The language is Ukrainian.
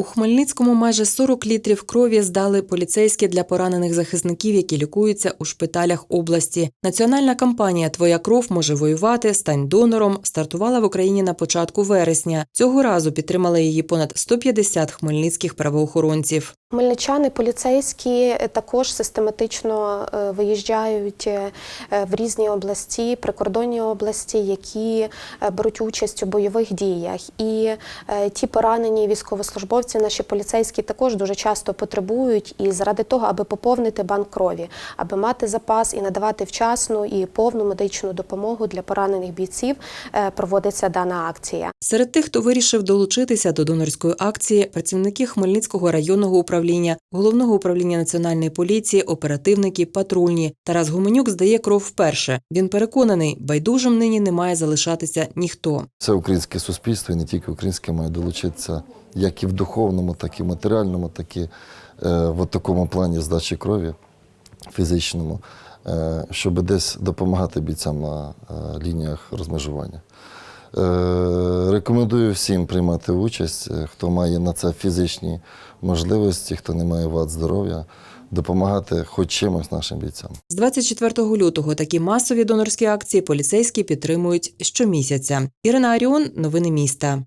У Хмельницькому майже 40 літрів крові здали поліцейські для поранених захисників, які лікуються у шпиталях області. Національна кампанія Твоя кров може воювати. Стань донором стартувала в Україні на початку вересня. Цього разу підтримали її понад 150 хмельницьких правоохоронців. Хмельничани поліцейські е, також систематично е, виїжджають е, в різні області, прикордонні області, які беруть участь у бойових діях. І ті поранені військовослужбовці, наші поліцейські, також дуже часто потребують і заради того, аби поповнити банк крові, аби мати запас і надавати вчасну і повну медичну допомогу для поранених бійців, е, проводиться дана акція. Серед тих, хто вирішив долучитися до донорської акції, працівники Хмельницького районного управління, головного управління національної поліції, оперативники, патрульні. Тарас Гуменюк здає кров вперше. Він переконаний, байдужим нині не має залишатися ніхто. Це українське суспільство, і не тільки українське має долучитися як і в духовному, так і матеріальному, так і е, в такому плані здачі крові фізичному, е, щоб десь допомагати бійцям на е, лініях розмежування. Рекомендую всім приймати участь, хто має на це фізичні можливості, хто не має вад здоров'я, допомагати хоч чимось нашим бійцям. З 24 лютого такі масові донорські акції поліцейські підтримують щомісяця. Ірина Аріон, новини міста.